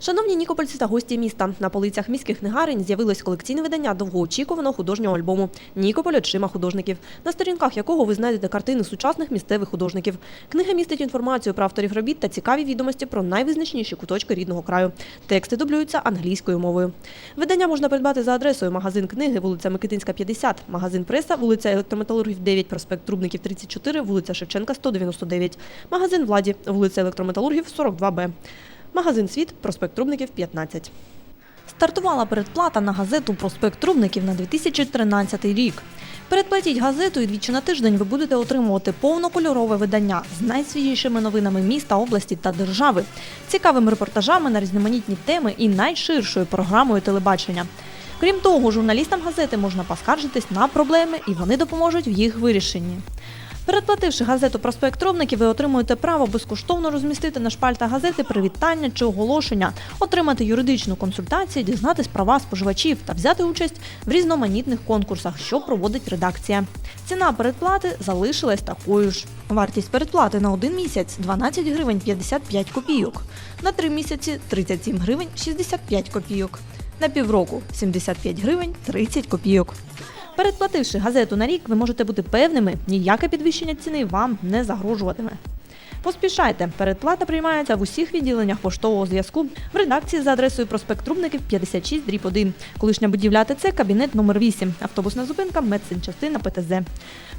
Шановні нікопольці та гості міста, на полицях міських книгарень з'явилось колекційне видання довгоочікуваного художнього альбому Нікополь очима художників, на сторінках якого ви знайдете картини сучасних місцевих художників. Книга містить інформацію про авторів робіт та цікаві відомості про найвизначніші куточки рідного краю. Тексти дублюються англійською мовою. Видання можна придбати за адресою магазин книги, вулиця Микитинська, 50, магазин преса, вулиця Електрометалургів 9, проспект Трубників 34, вулиця Шевченка 199, магазин владі, вулиця Електрометалургів 42Б. Магазин Світ, проспект Трубників, 15. Стартувала передплата на газету Проспект Трубників на 2013 рік. Передплатіть газету і двічі на тиждень ви будете отримувати повнокольорове видання з найсвіжішими новинами міста, області та держави, цікавими репортажами на різноманітні теми і найширшою програмою телебачення. Крім того, журналістам газети можна поскаржитись на проблеми, і вони допоможуть в їх вирішенні. Передплативши газету Проспект Робників, ви отримуєте право безкоштовно розмістити на шпальтах газети привітання чи оголошення, отримати юридичну консультацію, дізнатись права споживачів та взяти участь в різноманітних конкурсах, що проводить редакція. Ціна передплати залишилась такою ж. Вартість передплати на один місяць 12 гривень 55 копійок, на три місяці 37 гривень 65 копійок, на півроку 75 гривень 30 копійок. Передплативши газету на рік, ви можете бути певними, ніяке підвищення ціни вам не загрожуватиме. Поспішайте, передплата приймається в усіх відділеннях поштового зв'язку в редакції за адресою проспект Трубників 56 дріб 1, колишня будівля АТЦ, кабінет номер 8, автобусна зупинка, медсанчастина ПТЗ.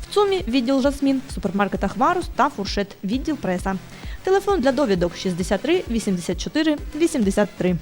В ЦУМі відділ Жасмін, в супермаркетах Варус та Фуршет, відділ преса. Телефон для довідок 63 84 83.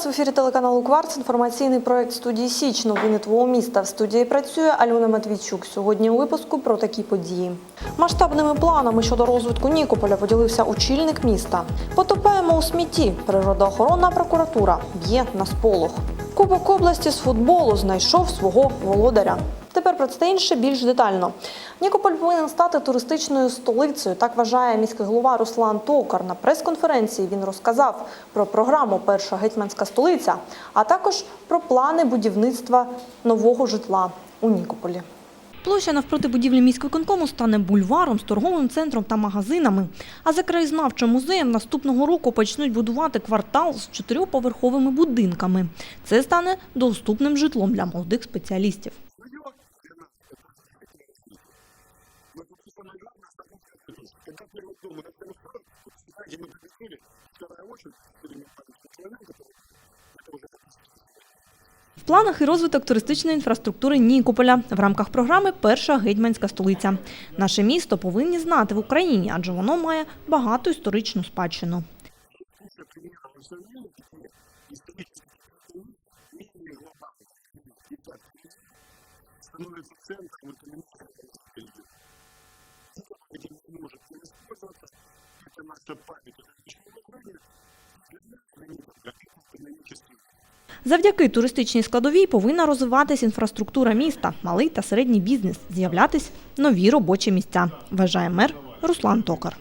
Вас в ефірі телеканалу Кварц. Інформаційний проект студії Січ. Новини твого міста. В студії працює Альона Матвійчук. Сьогодні у випуску про такі події. Масштабними планами щодо розвитку Нікополя поділився очільник міста. Потопаємо у смітті. Природоохоронна прокуратура б'є на сполох. Кубок області з футболу знайшов свого володаря. Тепер про це інше більш детально. Нікополь повинен стати туристичною столицею. Так вважає міський голова Руслан Токар. На прес-конференції він розказав про програму Перша гетьманська столиця, а також про плани будівництва нового житла у Нікополі. Площа навпроти будівлі міськвиконкому стане бульваром з торговим центром та магазинами. А за краєзнавчим музеєм наступного року почнуть будувати квартал з чотирьохповерховими будинками. Це стане доступним житлом для молодих спеціалістів. Когда первый дом, это первый второй, знаете, мы прикрыли, вторая очередь, будем человек, который это уже В планах і розвиток туристичної інфраструктури Нікополя в рамках програми Перша гетьманська столиця. Наше місто повинні знати в Україні, адже воно має багату історичну спадщину. лучше примером на не использоваться. Это наша память. Это ничего не будет. Это экономический Завдяки туристичній складовій повинна розвиватись інфраструктура міста, малий та середній бізнес, з'являтись нові робочі місця, вважає мер Руслан Токар.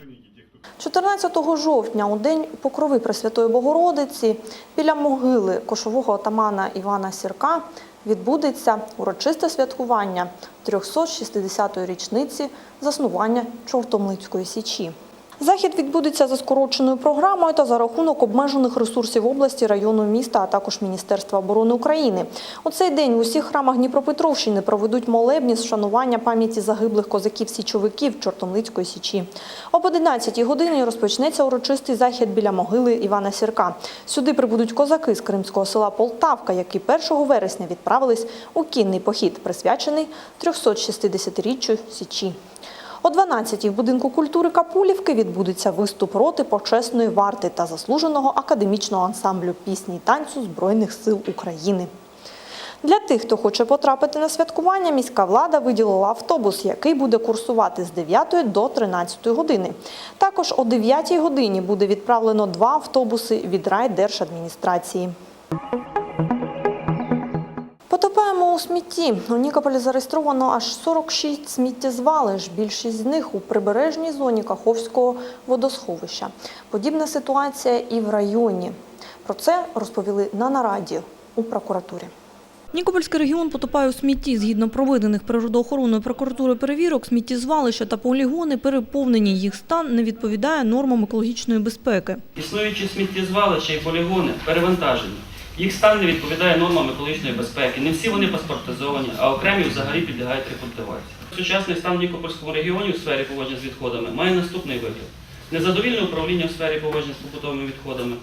14 жовтня, у день покрови Пресвятої Богородиці, біля могили кошового отамана Івана Сірка відбудеться урочисте святкування 360-ї річниці заснування Чортомлицької січі. Захід відбудеться за скороченою програмою та за рахунок обмежених ресурсів області, району, міста, а також Міністерства оборони України. У цей день в усіх храмах Дніпропетровщини проведуть молебні з вшанування пам'яті загиблих козаків-січовиків Чортомлицької січі. Об 11 годині розпочнеться урочистий захід біля могили Івана Сірка. Сюди прибудуть козаки з кримського села Полтавка, які 1 вересня відправились у кінний похід, присвячений 360-річчю Січі. О 12-й в будинку культури Капулівки відбудеться виступ роти почесної варти та заслуженого академічного ансамблю пісні й танцю Збройних сил України. Для тих, хто хоче потрапити на святкування, міська влада виділила автобус, який буде курсувати з 9 до 13 години. Також о 9 годині буде відправлено два автобуси від райдержадміністрації. У смітті. У Нікополі зареєстровано аж 46 сміттєзвалищ. Більшість з них у прибережній зоні Каховського водосховища. Подібна ситуація і в районі. Про це розповіли на нараді у прокуратурі. Нікопольський регіон потопає у смітті. Згідно проведених природоохоронною прокуратурою перевірок, сміттєзвалища та полігони переповнені. Їх стан не відповідає нормам екологічної безпеки. Існуючі сміттєзвалища і полігони перевантажені. Їх стан не відповідає нормам екологічної безпеки. Не всі вони паспортизовані, а окремі взагалі підлягають рекультивації. Сучасний стан в Нікопольському регіоні у сфері поводження з відходами має наступний вигляд: незадовільне управління у сфері поводження з побутовими відходами,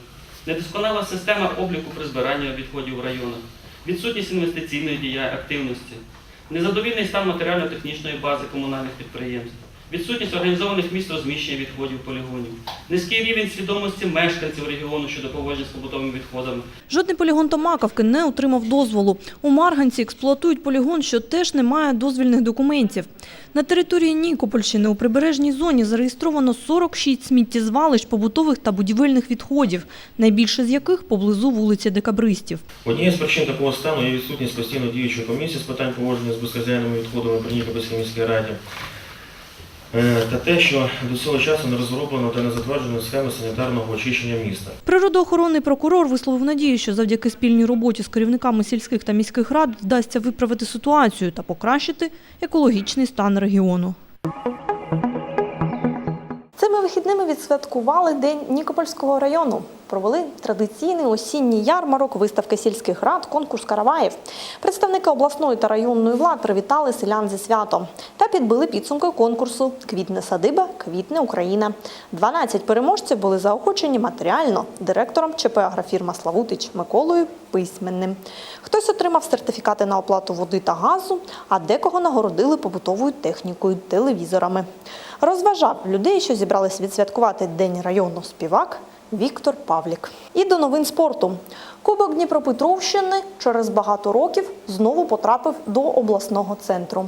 недосконала система обліку при збиранні відходів в районах, відсутність інвестиційної дія активності, незадовільний стан матеріально-технічної бази комунальних підприємств, відсутність організованих місць розміщення відходів полігонів, низький рівень свідомості мешканців регіону щодо поводження з побутовими відходами, Жодний полігон Томаковки не отримав дозволу. У Марганці експлуатують полігон, що теж не має дозвільних документів. На території Нікопольщини у прибережній зоні зареєстровано 46 сміттєзвалищ побутових та будівельних відходів, найбільше з яких поблизу вулиці Декабристів. Однією з причин такого стану є відсутність постійно діючої комісії з питань поводження з безхазяйними відходами при Нікопольській міській раді та те, що до цього часу не розроблено та не затверджено схеми санітарного очищення міста. Природоохоронний прокурор висловив надію, що завдяки спільній роботі з керівниками сільських та міських рад вдасться виправити ситуацію та покращити екологічний стан регіону. Цими вихідними відсвяткували День Нікопольського району. Провели традиційний осінній ярмарок, виставки сільських рад, конкурс караваїв. Представники обласної та районної влад привітали селян зі святом та підбили підсумки конкурсу Квітне садиба, квітне Україна. 12 переможців були заохочені матеріально директором ЧП «Агрофірма Славутич Миколою Письменним. Хтось отримав сертифікати на оплату води та газу, а декого нагородили побутовою технікою, телевізорами. Розважав людей, що зібрались відсвяткувати День району співак Віктор Павлік. І до новин спорту. Кубок Дніпропетровщини через багато років знову потрапив до обласного центру.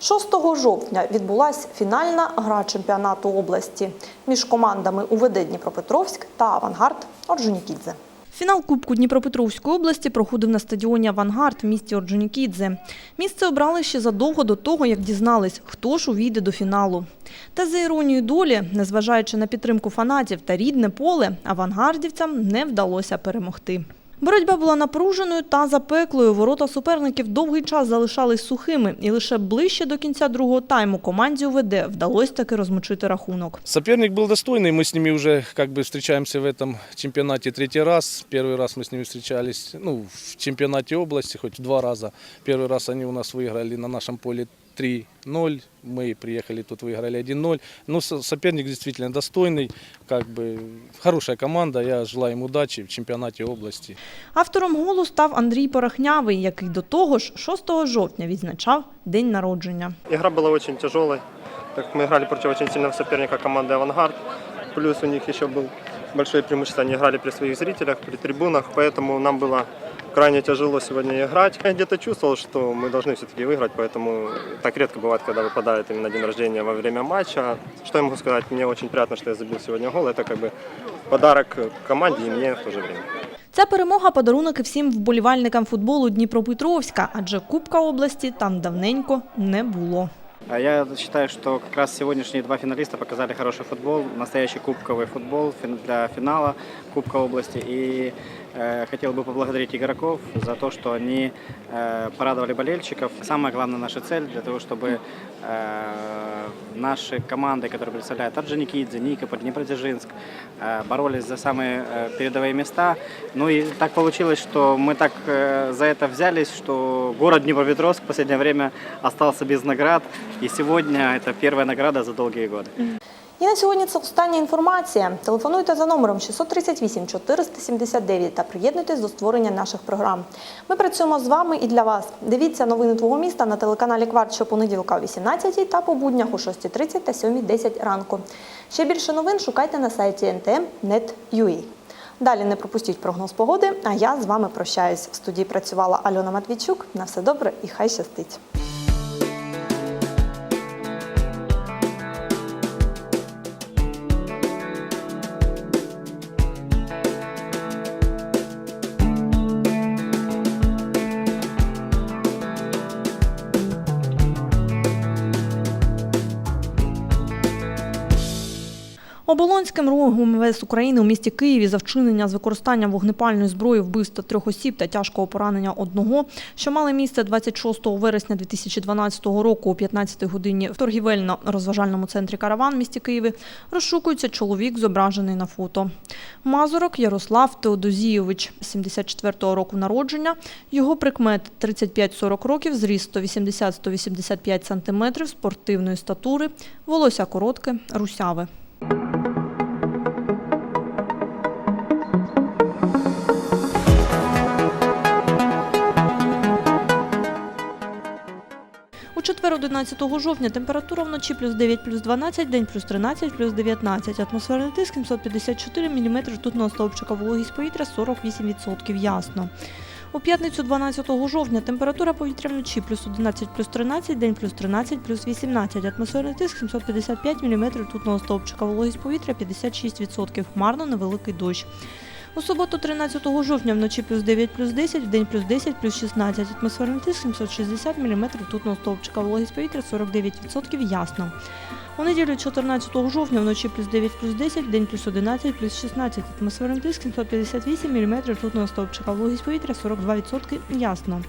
6 жовтня відбулася фінальна гра чемпіонату області між командами УВД Дніпропетровськ та Авангард Орджонікідзе. Фінал Кубку Дніпропетровської області проходив на стадіоні Авангард в місті Орджонікідзе. Місце обрали ще задовго до того, як дізнались, хто ж увійде до фіналу. Та за іронією долі, незважаючи на підтримку фанатів та рідне поле, авангардівцям не вдалося перемогти. Боротьба була напруженою та запеклою. Ворота суперників довгий час залишались сухими, і лише ближче до кінця другого тайму команді УВД вдалося таки розмочити рахунок. Соперник был достойный, мы с ними уже как бы встречаемся в этом чемпионате третий раз. Первый раз мы с ними встречались ну, в чемпионате области, хоть два раза. Первый раз они у нас выиграли на нашем поле 3-0, мы приехали тут выиграли 1-0. Ну, со- соперник действительно достойный, как бы хорошая команда, я желаю им удачи в чемпионате области. Автором голу став Андрій Порохнявий, який до того ж 6 жовтня відзначав день народження. Игра была очень тяжелой, так как мы играли против очень сильного соперника команды «Авангард». Плюс у них еще был большое преимущество, они играли при своих зрителях, при трибунах, поэтому нам было крайне тяжело сегодня играть. Я где-то чувствовал, что мы должны все-таки выиграть, поэтому так редко бывает, когда выпадает именно день рождения во время матча. Что я могу сказать, мне очень приятно, что я забил сегодня гол, это как бы подарок команде и мне в то же время. Ця перемога – подарунок і всім вболівальникам футболу Дніпропетровська, адже Кубка області там давненько не було. А Я считаю, что как раз сегодняшние два финалиста показали хороший футбол, настоящий кубковый футбол фин- для финала Кубка области. И э, хотел бы поблагодарить игроков за то, что они э, порадовали болельщиков. Самая главная наша цель для того, чтобы э, наши команды, которые представляют Орджоникидзе, Никополь, Днепродзержинск, э, боролись за самые э, передовые места. Ну и так получилось, что мы так э, за это взялись, что город Днепропетровск в последнее время остался без наград. И сегодня это первая награда за долгие годы. І на сьогодні це остання інформація. Телефонуйте за номером 638 479 та приєднуйтесь до створення наших програм. Ми працюємо з вами і для вас. Дивіться новини твого міста на телеканалі Кварт щопонеділка о 18 та по буднях о 6.30 та 7.10 ранку. Ще більше новин шукайте на сайті ntm.net.ua. Далі не пропустіть прогноз погоди, а я з вами прощаюсь. В студії працювала Альона Матвійчук. На все добре і хай щастить. Оболонським РОГом МВС України у місті Києві за вчинення з використанням вогнепальної зброї вбивства трьох осіб та тяжкого поранення одного, що мали місце 26 вересня 2012 року о 15 годині в торгівельно-розважальному центрі Караван в місті Києві, розшукується чоловік, зображений на фото. Мазурок Ярослав Теодозійович, 74-го року народження. Його прикмет 35-40 років, зріст 180-185 см, спортивної статури, волосся коротке, русяве. У четвер 11 жовтня температура вночі плюс 9, плюс 12, день плюс 13, плюс 19. Атмосферний тиск 754 мм ртутного стовпчика, вологість повітря 48% ясно. У п'ятницю 12 жовтня температура повітря вночі плюс 11, плюс 13, день плюс 13, плюс 18. Атмосферний тиск 755 мм ртутного стовпчика, вологість повітря 56%, хмарно невеликий дощ. У суботу 13 жовтня вночі плюс 9, плюс 10, в день плюс 10, плюс 16. Атмосферний тиск 760 мм тутного стовпчика, вологість повітря 49% ясно. У неділю 14 жовтня вночі плюс 9, плюс 10, в день плюс 11, плюс 16. Атмосферний тиск 758 мм ртутного стовпчика, вологість повітря 42% ясно.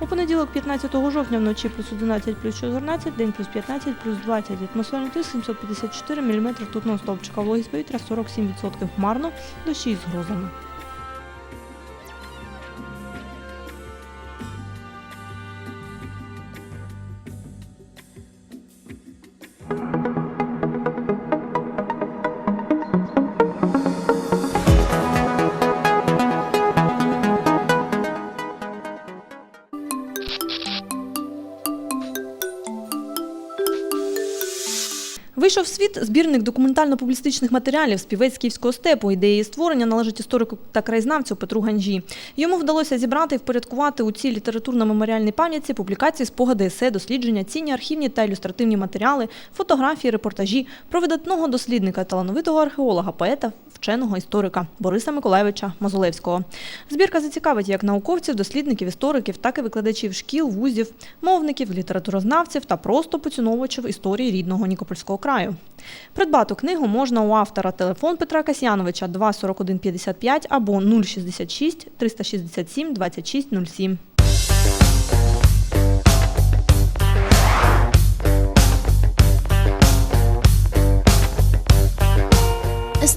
У понеділок 15 жовтня вночі плюс 11, плюс 14, день плюс 15, плюс 20. Атмосферний тиск 754 мм ртутного стовпчика, вологість повітря 47% хмарно, дощі з грозами. Вийшов в світ збірник документально-публістичних матеріалів співець Київського степу. Ідеї створення належить історику та краєзнавцю Петру Ганжі. Йому вдалося зібрати і впорядкувати у цій літературно-меморіальній пам'ятці публікації, спогади, есе, дослідження, цінні архівні та ілюстративні матеріали, фотографії, репортажі про видатного дослідника, талановитого археолога, поета, вченого історика Бориса Миколаєвича Мазулевського. Збірка зацікавить як науковців, дослідників, істориків, так і викладачів шкіл, вузів, мовників, літературознавців та просто поціновувачів історії рідного Нікопольського краю. Придбати книгу можна у автора телефон Петра Касьяновича 24155 або 066 367 2607.